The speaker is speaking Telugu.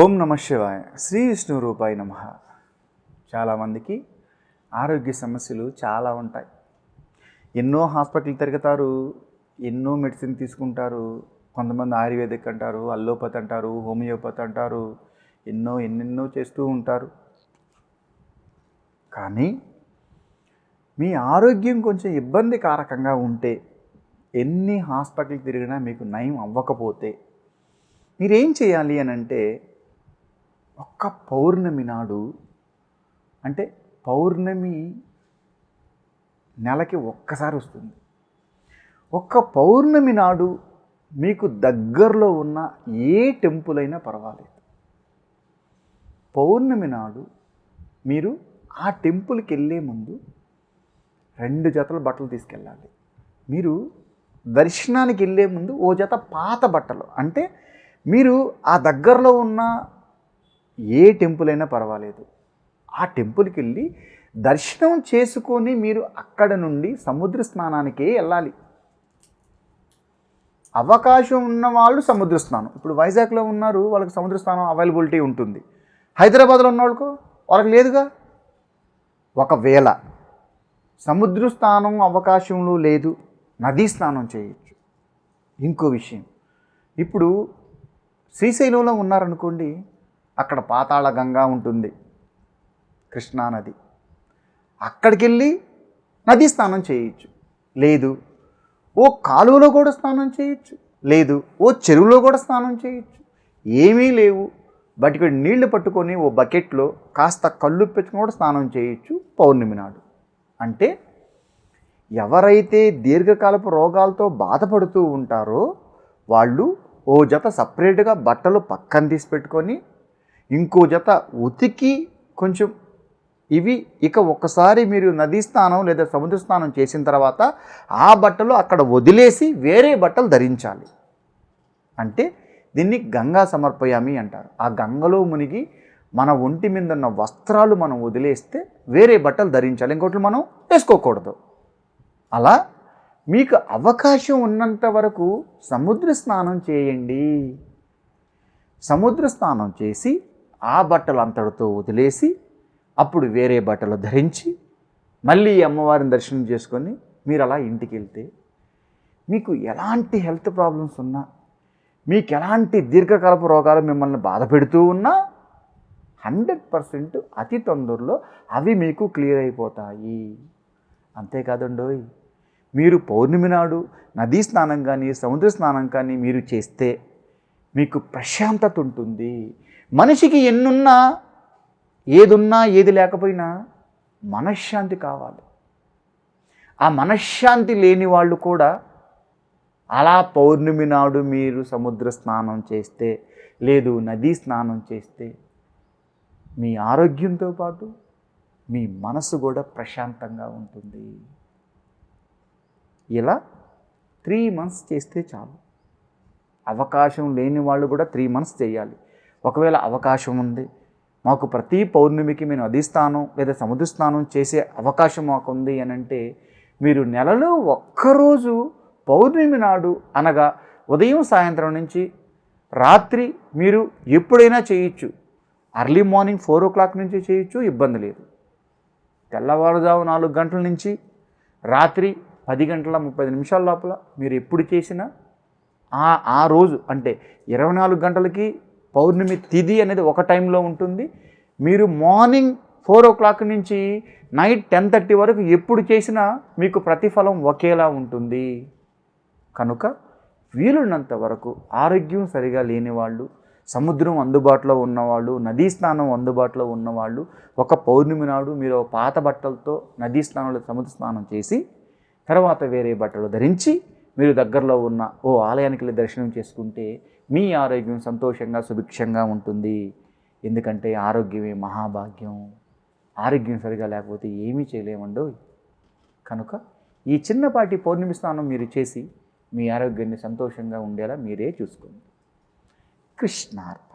ఓం నమ శివాయ. శ్రీ విష్ణు రూపాయి నమ. చాలామందికి ఆరోగ్య సమస్యలు చాలా ఉంటాయి. ఎన్నో హాస్పిటల్ తిరుగుతారు ఎన్నో మెడిసిన్ తీసుకుంటారు కొంతమంది ఆయుర్వేదిక్ అంటారు అల్లోపతి అంటారు హోమియోపతి అంటారు ఎన్నో ఎన్నెన్నో చేస్తూ ఉంటారు. కానీ మీ ఆరోగ్యం కొంచెం ఇబ్బందికారకంగా ఉంటే ఎన్ని హాస్పిటల్ తిరిగినా మీకు నయం అవ్వకపోతే మీరేం చేయాలి అని అంటే ఒక్క పౌర్ణమి నాడు అంటే పౌర్ణమి నెలకి ఒక్కసారి వస్తుంది. ఒక్క పౌర్ణమి నాడు మీకు దగ్గరలో ఉన్న ఏ టెంపుల్ అయినా పర్వాలేదు. పౌర్ణమి నాడు మీరు ఆ టెంపుల్కి వెళ్ళే ముందు రెండు జతల బట్టలు తీసుకెళ్ళాలి. మీరు దర్శనానికి వెళ్ళే ముందు ఓ జత పాత బట్టలు అంటే మీరు ఆ దగ్గరలో ఉన్న ఏ టెంపుల్ అయినా పర్వాలేదు. ఆ టెంపుల్కి వెళ్ళి దర్శనం చేసుకొని మీరు అక్కడ నుండి సముద్ర స్నానానికే వెళ్ళాలి. అవకాశం ఉన్న వాళ్ళు సముద్ర స్నానం. ఇప్పుడు వైజాగ్లో ఉన్నారు వాళ్ళకి సముద్ర స్నానం అవైలబిలిటీ ఉంటుంది. హైదరాబాద్లో ఉన్న వాళ్ళకు వాళ్ళకి లేదుగా? ఒకవేళ సముద్ర స్నానం అవకాశంలో లేదు నదీ స్నానం చేయొచ్చు. ఇంకో విషయం. ఇప్పుడు శ్రీశైలంలో ఉన్నారనుకోండి అక్కడ పాతాళ గంగా ఉంటుంది కృష్ణానది అక్కడికి వెళ్ళి నదీ స్నానం చేయొచ్చు. లేదు ఓ కాలువలో కూడా స్నానం చేయొచ్చు. లేదు ఓ చెరువులో కూడా స్నానం చేయొచ్చు. ఏమీ లేవు. బట్ నీళ్ళు పట్టుకొని ఓ బకెట్లో కాస్త కళ్ళు పెట్టుకుని కూడా స్నానం చేయొచ్చు పౌర్ణమి నాడు. అంటే ఎవరైతే దీర్ఘకాలపు రోగాలతో బాధపడుతూ ఉంటారో వాళ్ళు ఓ జత సపరేట్గా బట్టలు పక్కన తీసి పెట్టుకొని ఇంకో జత ఉతికి కొంచెం ఇవి ఇక ఒక్కసారి మీరు నదీ స్నానం లేదా సముద్ర స్నానం చేసిన తర్వాత ఆ బట్టలు అక్కడ వదిలేసి వేరే బట్టలు ధరించాలి. అంటే దీన్ని గంగా సమర్పయామి అంటారు. ఆ గంగలో మునిగి మన ఒంటి మీద ఉన్న వస్త్రాలు మనం వదిలేస్తే వేరే బట్టలు ధరించాలి. ఇంకోటి మనం వేసుకోకూడదు. అలా మీకు అవకాశం ఉన్నంత వరకు సముద్ర స్నానం చేయండి. సముద్ర స్నానం చేసి ఆ బట్టలు అంతటితో వదిలేసి అప్పుడు వేరే బట్టలు ధరించి మళ్ళీ అమ్మవారిని దర్శనం చేసుకొని మీరు అలా ఇంటికి వెళ్తే మీకు ఎలాంటి హెల్త్ ప్రాబ్లమ్స్ ఉన్నా మీకు ఎలాంటి దీర్ఘకాలపు రోగాలు మిమ్మల్ని బాధ పెడుతూ ఉన్నా హండ్రెడ్ పర్సెంట్ అతి తొందరలో అవి మీకు క్లియర్ అయిపోతాయి. అంతేకాదండోయ్ మీరు పౌర్ణమి నాడు నదీ స్నానం కానీ సముద్ర స్నానం కానీ మీరు చేస్తే మీకు ప్రశాంతత ఉంటుంది. మనిషికి ఎన్నున్నా ఏదున్నా ఏది లేకపోయినా మనశ్శాంతి కావాలి. ఆ మనశ్శాంతి లేని వాళ్ళు కూడా అలా పౌర్ణమి నాడు మీరు సముద్ర స్నానం చేస్తే లేదు నదీ స్నానం చేస్తే మీ ఆరోగ్యంతో పాటు మీ మనసు కూడా ప్రశాంతంగా ఉంటుంది. ఇలా త్రీ మంత్స్ చేస్తే చాలు. అవకాశం లేని వాళ్ళు కూడా త్రీ మంత్స్ చేయాలి. ఒకవేళ అవకాశం ఉంది మాకు ప్రతి పౌర్ణమికి మేము నదీ లేదా సముద్రస్నానం చేసే అవకాశం మాకుంది అని అంటే మీరు నెలలో ఒక్కరోజు పౌర్ణమి నాడు అనగా ఉదయం సాయంత్రం నుంచి రాత్రి మీరు ఎప్పుడైనా చేయొచ్చు. Early morning four o'clock నుంచి చేయొచ్చు ఇబ్బంది లేదు. తెల్లవారుజాము నాలుగు గంటల నుంచి రాత్రి పది గంటల ముప్పై నిమిషాల లోపల మీరు ఎప్పుడు చేసినా ఆ ఆ రోజు అంటే ఇరవై నాలుగు గంటలకి పౌర్ణమి తిథి అనేది ఒక టైంలో ఉంటుంది. మీరు మార్నింగ్ ఫోర్ ఓ క్లాక్ నుంచి నైట్ టెన్ థర్టీ వరకు ఎప్పుడు చేసినా మీకు ప్రతిఫలం ఒకేలా ఉంటుంది. కనుక వీలున్నంత వరకు ఆరోగ్యం సరిగా లేని వాళ్ళు సముద్రం అందుబాటులో ఉన్నవాళ్ళు నదీ స్నానం అందుబాటులో ఉన్నవాళ్ళు ఒక పౌర్ణమి నాడు మీరు ఒక పాత బట్టలతో నదీ స్నానంలో సముద్ర స్నానం చేసి తర్వాత వేరే బట్టలు ధరించి మీరు దగ్గరలో ఉన్న ఓ ఆలయానికి వెళ్ళి దర్శనం చేసుకుంటే మీ ఆరోగ్యం సంతోషంగా సుభిక్షంగా ఉంటుంది. ఎందుకంటే ఆరోగ్యమే మహాభాగ్యం. ఆరోగ్యం సరిగా లేకపోతే ఏమీ చేయలేమండో. కనుక ఈ చిన్నపాటి పౌర్ణమి స్నానం మీరు చేసి మీ ఆరోగ్యాన్ని సంతోషంగా ఉండేలా మీరే చూసుకోండి. కృష్ణార్పణ.